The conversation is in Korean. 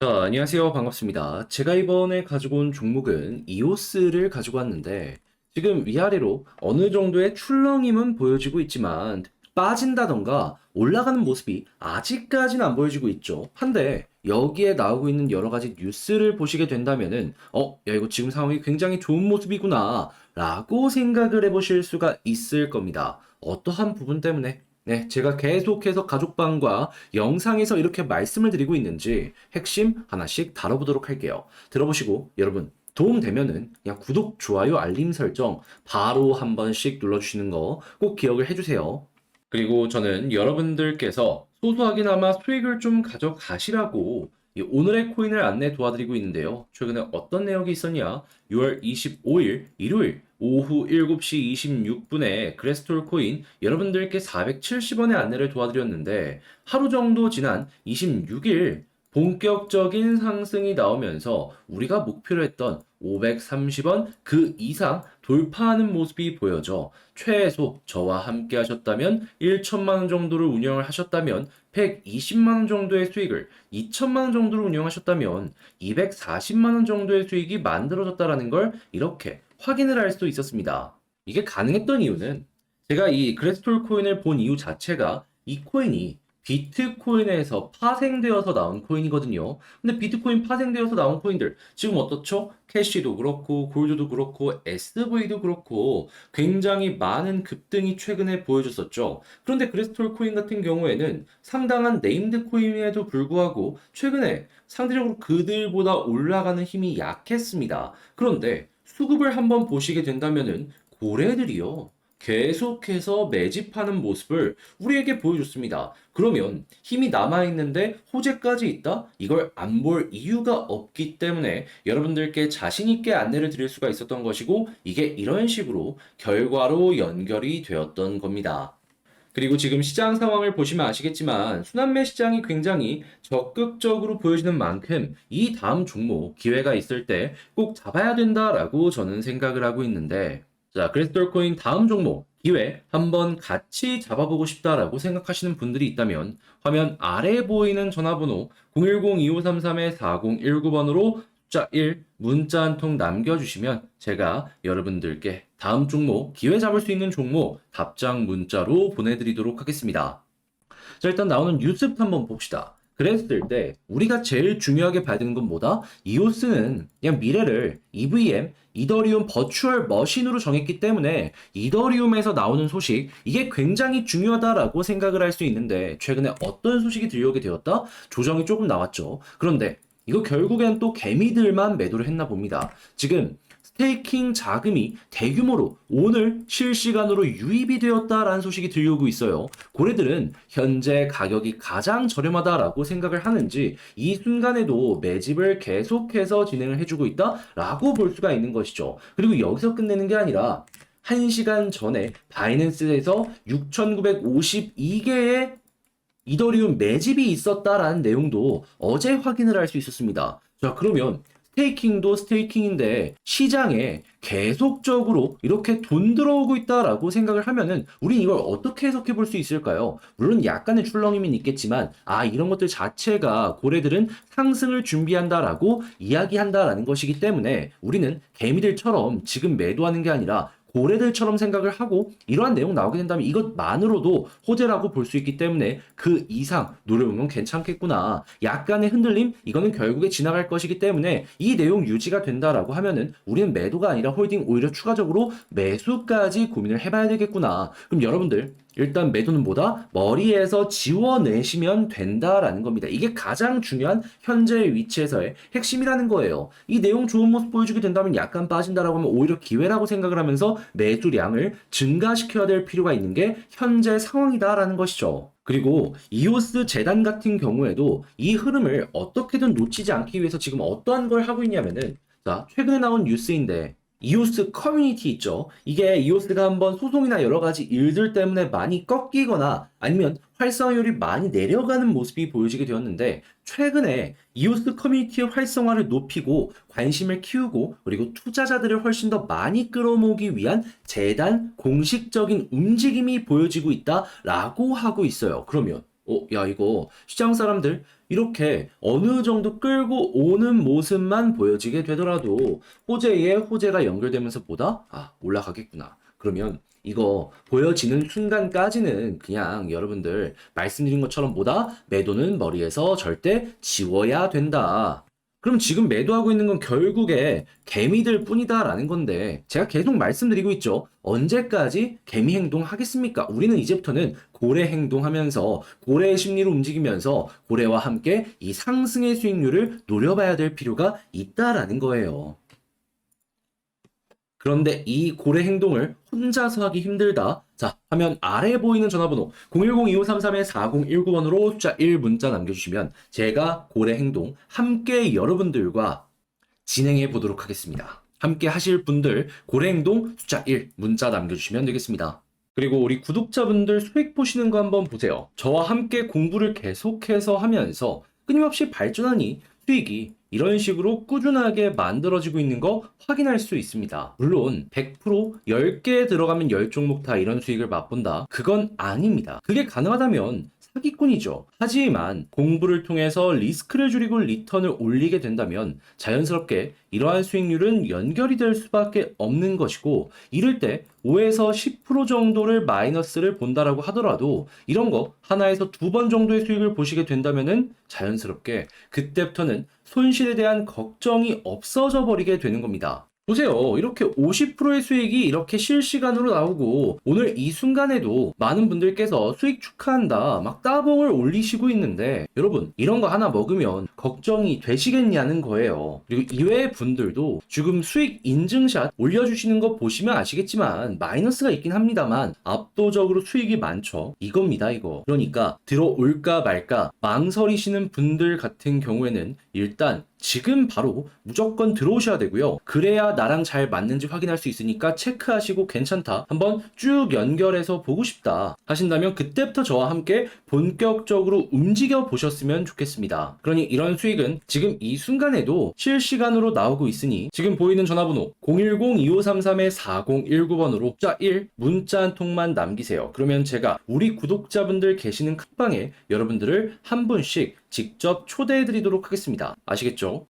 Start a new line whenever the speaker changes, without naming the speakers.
자, 안녕하세요. 반갑습니다. 제가 이번에 가지고 온 종목은 이오스를 가지고 왔는데, 지금 위아래로 어느 정도의 출렁임은 보여지고 있지만, 빠진다던가 올라가는 모습이 아직까지는 안 보여지고 있죠. 한데, 여기에 나오고 있는 여러 가지 뉴스를 보시게 된다면은, 어, 야, 이거 지금 상황이 굉장히 좋은 모습이구나, 라고 생각을 해보실 수가 있을 겁니다. 어떠한 부분 때문에? 네, 제가 계속해서 가족방과 영상에서 이렇게 말씀을 드리고 있는지 핵심 하나씩 다뤄보도록 할게요. 들어보시고 여러분 도움 되면은 그냥 구독, 좋아요, 알림 설정 바로 한 번씩 눌러주시는 거 꼭 기억을 해주세요. 그리고 저는 여러분들께서 소소하게나마 수익을 좀 가져가시라고 이 오늘의 코인을 안내 도와드리고 있는데요. 최근에 어떤 내용이 있었냐? 6월 25일 일요일 오후 7시 26분에 그레스톨 코인 여러분들께 470원의 안내를 도와드렸는데 하루 정도 지난 26일 본격적인 상승이 나오면서 우리가 목표로 했던 530원 그 이상 돌파하는 모습이 보여져 최소 저와 함께 하셨다면 1천만 원 정도를 운영을 하셨다면 120만 원 정도의 수익을 2천만 원 정도로 운영하셨다면 240만 원 정도의 수익이 만들어졌다라는 걸 이렇게 확인을 할 수 있었습니다. 이게 가능했던 이유는 제가 이 그레스톨 코인을 본 이유 자체가 이 코인이 비트코인에서 파생되어서 나온 코인이거든요. 근데 비트코인 파생되어서 나온 코인들 지금 어떻죠? 캐시도 그렇고 골드도 그렇고 SV도 그렇고 굉장히 많은 급등이 최근에 보여줬었죠. 그런데 그레스톨 코인 같은 경우에는 상당한 네임드 코인에도 불구하고 최근에 상대적으로 그들보다 올라가는 힘이 약했습니다. 그런데 수급을 한번 보시게 된다면은 고래들이요. 계속해서 매집하는 모습을 우리에게 보여줬습니다. 그러면 힘이 남아있는데 호재까지 있다? 이걸 안 볼 이유가 없기 때문에 여러분들께 자신있게 안내를 드릴 수가 있었던 것이고 이게 이런 식으로 결과로 연결이 되었던 겁니다. 그리고 지금 시장 상황을 보시면 아시겠지만 순환매 시장이 굉장히 적극적으로 보여지는 만큼 이 다음 종목 기회가 있을 때 꼭 잡아야 된다라고 저는 생각을 하고 있는데 자, 그레스톨 코인 다음 종목 기회 한번 같이 잡아보고 싶다라고 생각하시는 분들이 있다면 화면 아래에 보이는 전화번호 010-2533-4019번으로 숫자 1 문자 한 통 남겨주시면 제가 여러분들께 다음 종목 기회 잡을 수 있는 종목 답장 문자로 보내드리도록 하겠습니다. 자, 일단 나오는 뉴스부터 한번 봅시다. 그랬을 때 우리가 제일 중요하게 봐야 되는 건 뭐다? 이오스는 그냥 미래를 EVM, 이더리움 버추얼 머신으로 정했기 때문에 이더리움에서 나오는 소식 이게 굉장히 중요하다라고 생각을 할 수 있는데 최근에 어떤 소식이 들려오게 되었다? 조정이 조금 나왔죠. 그런데 이거 결국엔 또 개미들만 매도를 했나 봅니다. 지금 스테이킹 자금이 대규모로 오늘 실시간으로 유입이 되었다라는 소식이 들려오고 있어요. 고래들은 현재 가격이 가장 저렴하다라고 생각을 하는지 이 순간에도 매집을 계속해서 진행을 해주고 있다라고 볼 수가 있는 것이죠. 그리고 여기서 끝내는 게 아니라 1시간 전에 바이낸스에서 6,952개의 이더리움 매집이 있었다라는 내용도 어제 확인을 할 수 있었습니다. 자, 그러면 스테이킹도 스테이킹인데 시장에 계속적으로 이렇게 돈 들어오고 있다라고 생각을 하면은 우린 이걸 어떻게 해석해 볼 수 있을까요? 물론 약간의 출렁임은 있겠지만 아 이런 것들 자체가 고래들은 상승을 준비한다라고 이야기한다라는 것이기 때문에 우리는 개미들처럼 지금 매도하는 게 아니라 고래들처럼 생각을 하고 이러한 내용 나오게 된다면 이것만으로도 호재라고 볼 수 있기 때문에 그 이상 노려보면 괜찮겠구나. 약간의 흔들림 이거는 결국에 지나갈 것이기 때문에 이 내용 유지가 된다라고 하면은 우리는 매도가 아니라 홀딩 오히려 추가적으로 매수까지 고민을 해봐야 되겠구나. 그럼 여러분들 일단 매도는 뭐다? 머리에서 지워내시면 된다라는 겁니다. 이게 가장 중요한 현재의 위치에서의 핵심이라는 거예요. 이 내용 좋은 모습 보여주게 된다면 약간 빠진다라고 하면 오히려 기회라고 생각을 하면서 매수량을 증가시켜야 될 필요가 있는 게 현재 상황이다라는 것이죠. 그리고 이오스 재단 같은 경우에도 이 흐름을 어떻게든 놓치지 않기 위해서 지금 어떠한 걸 하고 있냐면은 자, 최근에 나온 뉴스인데 이오스 커뮤니티 있죠. 이게 이오스가 한번 소송이나 여러 가지 일들 때문에 많이 꺾이거나 아니면 활성화율이 많이 내려가는 모습이 보여지게 되었는데 최근에 이오스 커뮤니티의 활성화를 높이고 관심을 키우고 그리고 투자자들을 훨씬 더 많이 끌어모으기 위한 재단 공식적인 움직임이 보여지고 있다라고 하고 있어요. 그러면 어, 야, 이거 시장 사람들 이렇게 어느 정도 끌고 오는 모습만 보여지게 되더라도 호재에 호재가 연결되면서 보다 아, 올라가겠구나. 그러면 이거 보여지는 순간까지는 그냥 여러분들 말씀드린 것처럼 보다 매도는 머리에서 절대 지워야 된다. 그럼 지금 매도하고 있는 건 결국에 개미들 뿐이다라는 건데 제가 계속 말씀드리고 있죠. 언제까지 개미 행동 하겠습니까? 우리는 이제부터는 고래 행동하면서 고래의 심리를 움직이면서 고래와 함께 이 상승의 수익률을 노려봐야 될 필요가 있다라는 거예요. 그런데 이 고래 행동을 혼자서 하기 힘들다. 자, 화면 아래 보이는 전화번호 010-2533-4019번으로 숫자 1 문자 남겨주시면 제가 고래 행동 함께 여러분들과 진행해 보도록 하겠습니다. 함께 하실 분들 고래 행동 숫자 1 문자 남겨주시면 되겠습니다. 그리고 우리 구독자분들 수익 보시는 거 한번 보세요. 저와 함께 공부를 계속해서 하면서 끊임없이 발전하니 수익이 이런 식으로 꾸준하게 만들어지고 있는 거 확인할 수 있습니다. 물론 100% 10개 들어가면 10종목 다 이런 수익을 맛본다. 그건 아닙니다. 그게 가능하다면 사기꾼이죠. 하지만 공부를 통해서 리스크를 줄이고 리턴을 올리게 된다면 자연스럽게 이러한 수익률은 연결이 될 수밖에 없는 것이고 이럴 때 5에서 10% 정도를 마이너스를 본다라고 하더라도 이런 거 하나에서 두 번 정도의 수익을 보시게 된다면은 자연스럽게 그때부터는 손실에 대한 걱정이 없어져 버리게 되는 겁니다. 보세요. 이렇게 50%의 수익이 이렇게 실시간으로 나오고 오늘 이 순간에도 많은 분들께서 수익 축하한다 막 따봉을 올리시고 있는데 여러분 이런 거 하나 먹으면 걱정이 되시겠냐는 거예요. 그리고 이외의 분들도 지금 수익 인증샷 올려주시는 거 보시면 아시겠지만 마이너스가 있긴 합니다만 압도적으로 수익이 많죠. 이겁니다 이거. 그러니까 들어올까 말까 망설이시는 분들 같은 경우에는 일단 지금 바로 무조건 들어오셔야 되고요. 그래야 나랑 잘 맞는지 확인할 수 있으니까 체크하시고 괜찮다. 한번 쭉 연결해서 보고 싶다. 하신다면 그때부터 저와 함께 본격적으로 움직여 보셨으면 좋겠습니다. 그러니 이런 수익은 지금 이 순간에도 실시간으로 나오고 있으니 지금 보이는 전화번호 010-2533-4019번으로 숫자 1 문자 한 통만 남기세요. 그러면 제가 우리 구독자분들 계시는 칸방에 여러분들을 한 분씩 직접 초대해 드리도록 하겠습니다. 아시겠죠?